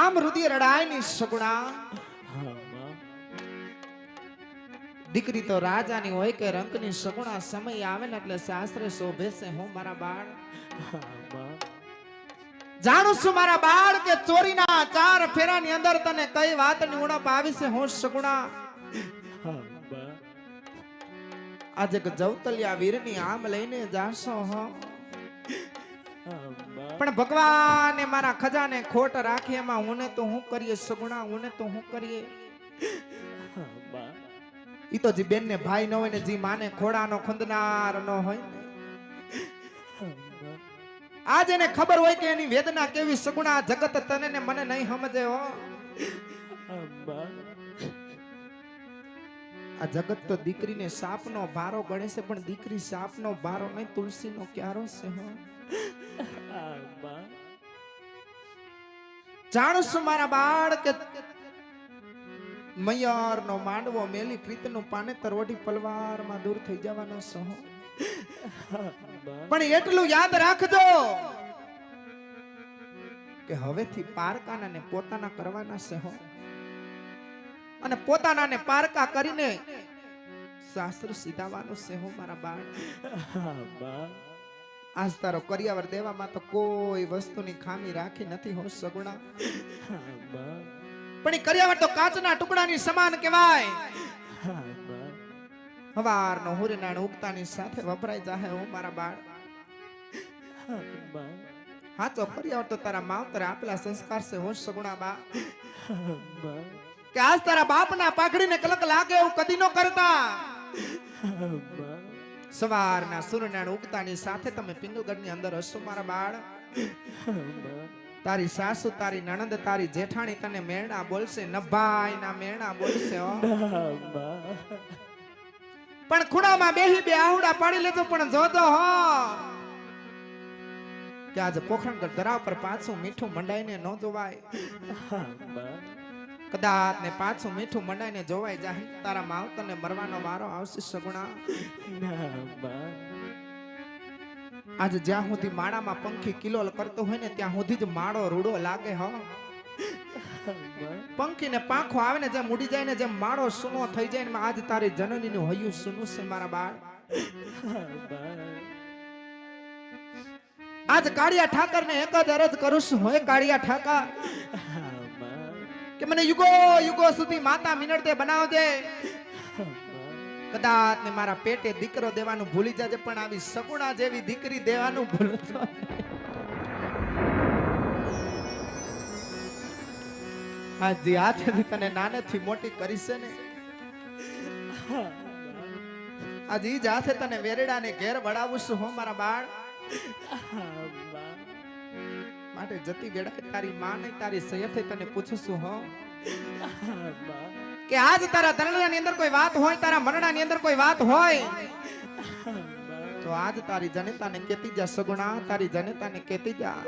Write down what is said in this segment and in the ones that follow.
આમ રુધિર રડાયની સગુણા. દીકરી તો રાજાની હોય કે રંકની સગુણા સમય આવે ને એટલે શાસ્ત્રે શોભે છે, હું મારા બાળ. જાણું છું મારા બાળ કે ચોરીના ચાર ફેરાની અંદર તને કઈ વાતની ઉણપ આવી છે, હું સગુણા. આજે જવતલિયા વીરની આમ લઈને જાશો, હો. પણ ભગવાને મારા ખજાને ખોટ રાખે, એમાં હું તો હું કરીએ, સગુણા હું તો હું કરીએ? એ તો જી બેન ને ભાઈ ન હોય ને, જી માને ખોડાનો, ખુંદનાર ન હોય આજ એને ખબર હોય કે એની વેદના કેવી સગુણા જગત તને ને મને નહીં સમજે, હો. આ જગત તો દીકરીને સાપનો ભારો ગણે છે, પણ દીકરી સાપનો ભારો નહીં, તુલસીનો ક્યારો છે, હા. જાણું મારા બાળ કે મયર નો માંડવો મેલી પ્રીતનું પાને તરવટી પલવારમાં દૂર થઈ જવાનો છો. હો. હા બા પણ એટલું યાદ રાખજો કે હવેથી પારકાના ને પોતાના કરવાના સહો અને પોતાના ને પારકા કરીને શાસ્ત્ર સીધાવાનું છે મારા બાળ આજ તારો કરિયાવર દેવામાં તો કોઈ વસ્તુની ખામી રાખી નથી હો સગુણા. પણ એ કરિયાવર તો કાચના ટુકડાની સમાન કહેવાય. હવારનો હુરનાણ ઉગતાની સાથે વપરાય જાહે હો મારા બાળ. હાચો કરિયાવર તો તારા માવતરે આપેલા સંસ્કાર છે હો સગુણા બા. કે આજ તારા બાપના પાઘડીને કલક લાગે એવું કદી નો કરતા. સવારના સૂર્યનારાયણ ઉગતાની સાથે તમે પિંગલગઢની અંદર હશો, મારા બાળ. તારી સાસુ, તારી નણંદ, તારી જેઠાણી તને મેરણા બોલશે. નભાઈ ના મેરણા બોલશે પણ ખૂણામાં બેહી બે આહુડા પાડી લેજો, પણ જોજો, હો. કે આજે પોખરણગઢ ધરાવ પર પાછું મીઠું મંડાઈને ન જોવાય. કદાચ ને પાછું મીઠું મંડાઈને જોવાય જાય તારા માવતરને મરવાનો વારો આવશે સગુણા. આજે જ્યાં સુધી માળામાં પંખી કિલોલ કરતો હોય ને ત્યાં સુધી જ માળો રૂડો લાગે હો. પંખી ને પાંખો આવે ને જેમ ઉડી જાય ને જેમ માળો સુનો થઈ જાય ને આજ તારી જનની નું હૈયું સુનું છે મારા બાળ. આજ કાળિયા ઠાકર ને એક જ અરજ કરું છું હોય કાળિયા ઠાકર. કે મને યુગો યુગો સુધી માતા મિનળતે બનાવજે. કદાચ ને મારા પેટે દીકરો દેવાનું ભૂલી જાજે, પણ આવી સગુણા જેવી દીકરી દેવાનું ભૂલતો હાજી આ તને નાનેથી મોટી કરી છે ને, આજે જાથે તને વેરડાને ઘેર વડાવું છું હો મારા બાળ. માટે જતી વેળાએ તારી માને તારી સયથે તને પૂછશું, હો. કે આજ તારા દરણાની અંદર કોઈ વાત હોય, તારા મરણાની અંદર કોઈ વાત હોય? તો આજ તારી જનતાને કેતી જા, સગુણા, તારી જનતાને કેતી જા.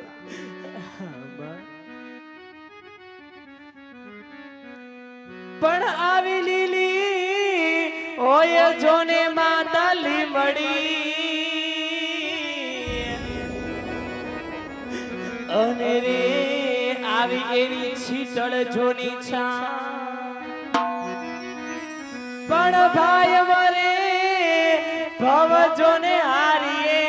પણ આવી લીલી ઓય જોને માતા લીમડી આવી શીતળ જોની છા પણ ભાઈ મરે ભવ જોને હારીએ.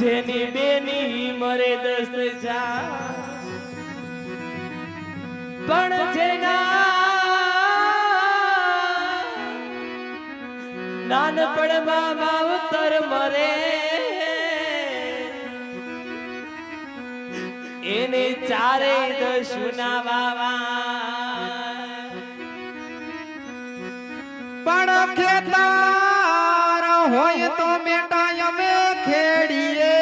જેની બેની મરે દસ જા પણ જેના નાનપણમાં માવતર મરે એને ચારે દશુના વાવા. પણ ખેતર હોય તો બેટા અમે ખેડીએ.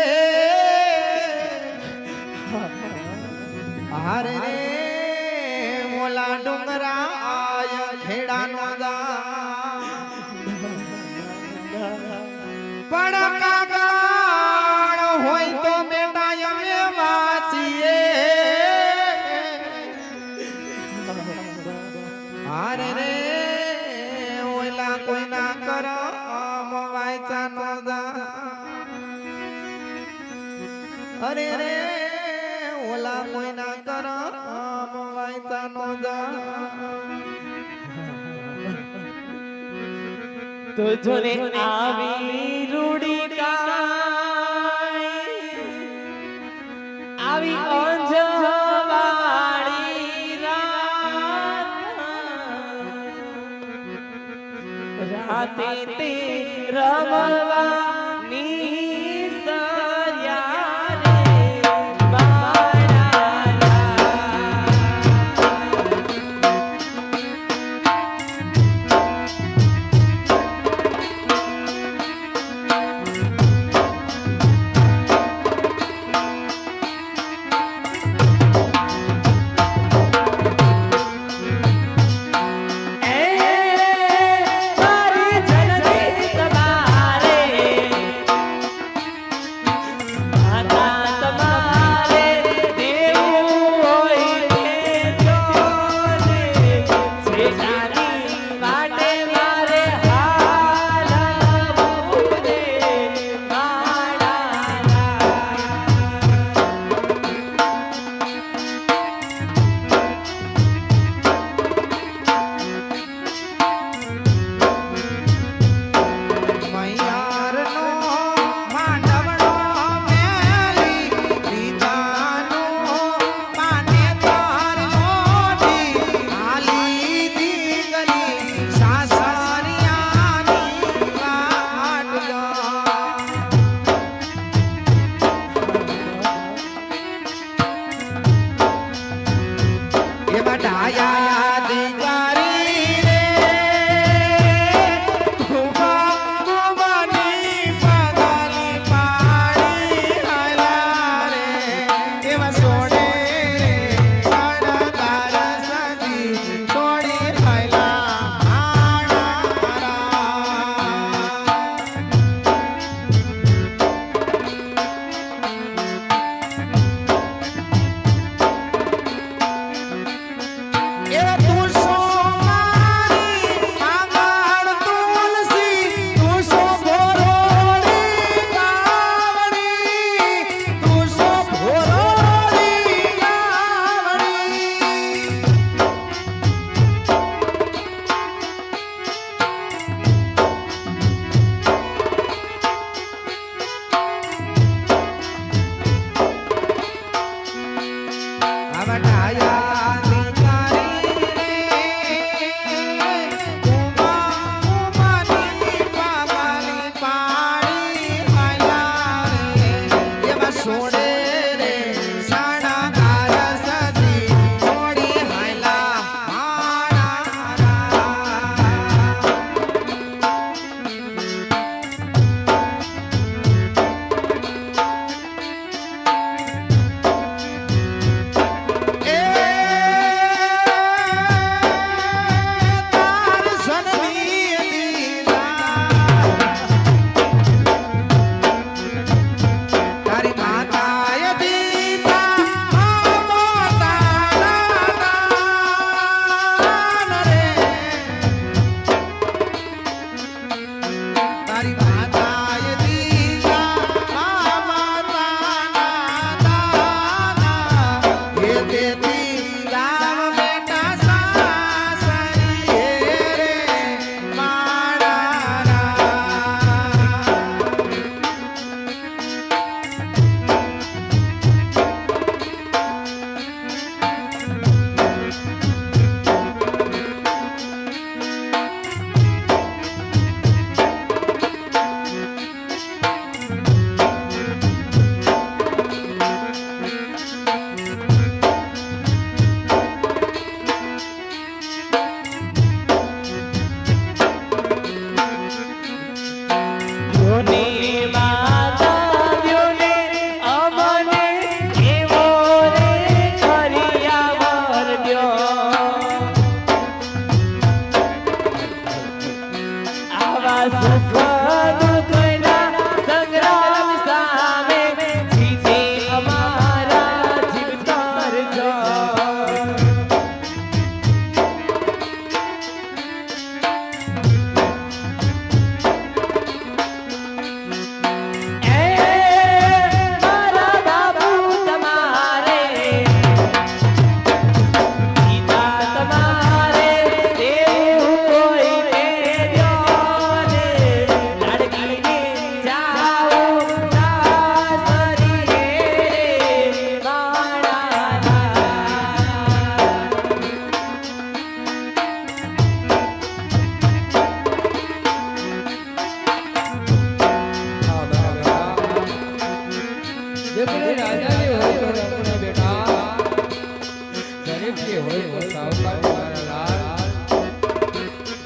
હારે મોલા ડુંગરા આય ખેડાનો દા ઓલા મોઈના કરમ વાયતા નો જા તો જોને આવી રૂડી કાય આવી અંજવાળી રાત. રાતે તે રમવાની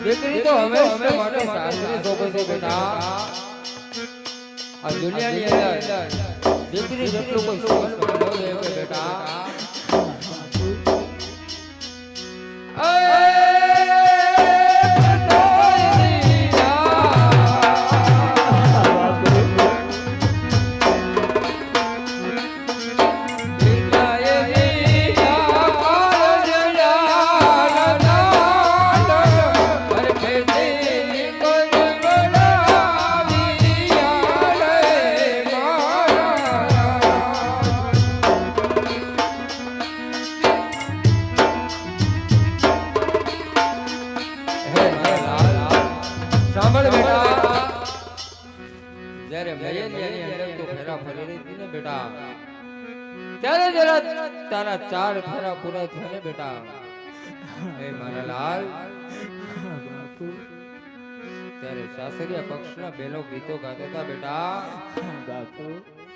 દીકરી તો હવે માટે સાસરી શોભે છે. બેટા આ દુનિયાની અંદર દીકરી જેટલું કોઈ સુગંધ બનાવે બેટા. અરે એ મારા લાલ. ત્યારે સાસરિયા પક્ષના બેનો ગીતો ગાતા હતા બેટા.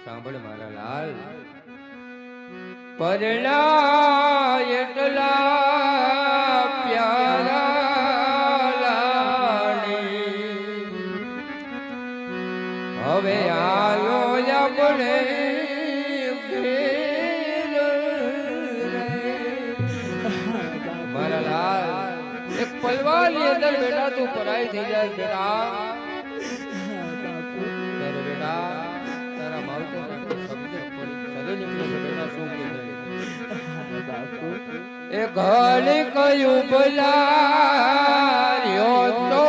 સાંભળ મારા લાલ. પરણા એટલા એક પલવાની અંદર બેટા તું પરાય થઈ જાય બેટા. એ ઘણી કયું બલાર્યો તો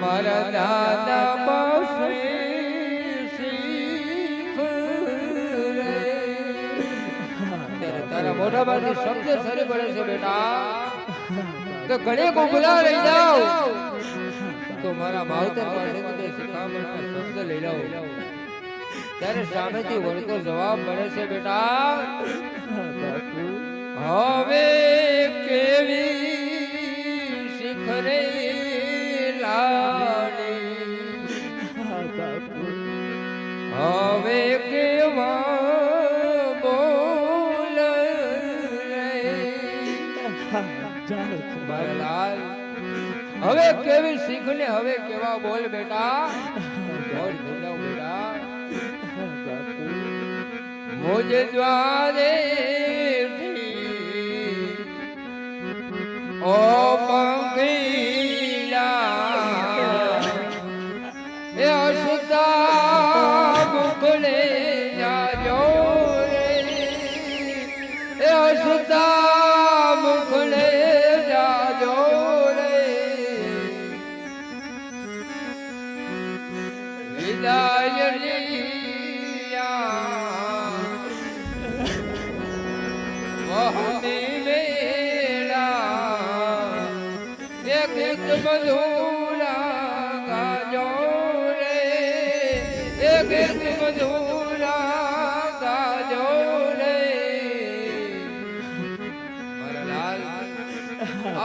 મારા દાદા તારા મોઢામાંથી શબ્દ સરી પડે છે બેટા. તો ઘણી કુંભલા લઈ જાઓ. તો મારા માવતર પાસેથી તે શિખામણના શબ્દ લઈ લાવ ત્યારે સામેથી વળતો જવાબ મળે છે બેટા હવે કેવી શિખરે લાડી હવે કેવા લાલ હવે કેવી શીખ ને હવે કેવા બોલ બેટા? બોલ બોલાવ બેટા. મોજે દ્વારે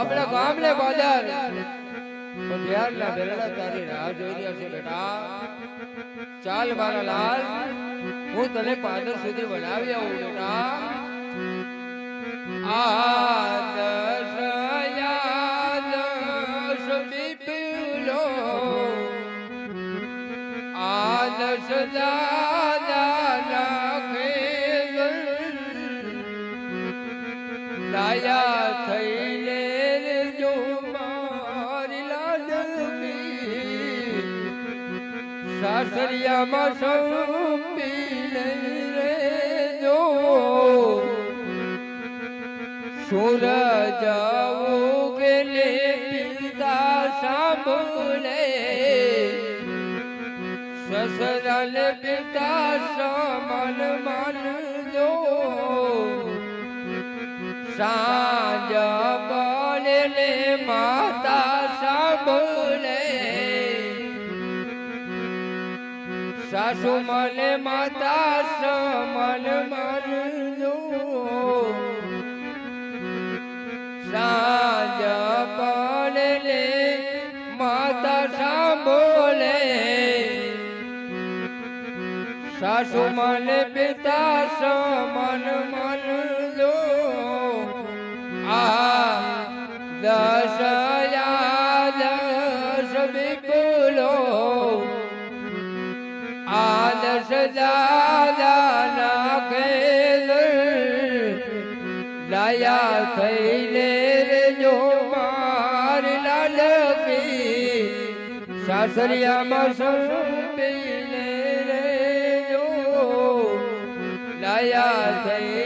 આપણા ગામને બાજાર. પટિયારના બેલડા તારી રાહ જોઈ રહ્યા છે બેટા. ચાલ મારા લાલ, હું તને પાદર સુધી બનાવી આવું બેટા. આદર્શ યાદર્શ લઈ રે જો સૂરજ ઉગલે પિતા સાંભળે સસરાલ પિતા સમન માનજો સાંજ બને માતા સાંભળે સાસુ મને માતા સમન માનજો સાંજ પડે માતા સાંભોલે સાસુ મને પિતા સમન મન લો. આ દશ દાદાના ખેલ લાયા થઈને રે જો માર લાલકી સાસરિયામાં સંપીને રે જો થઈ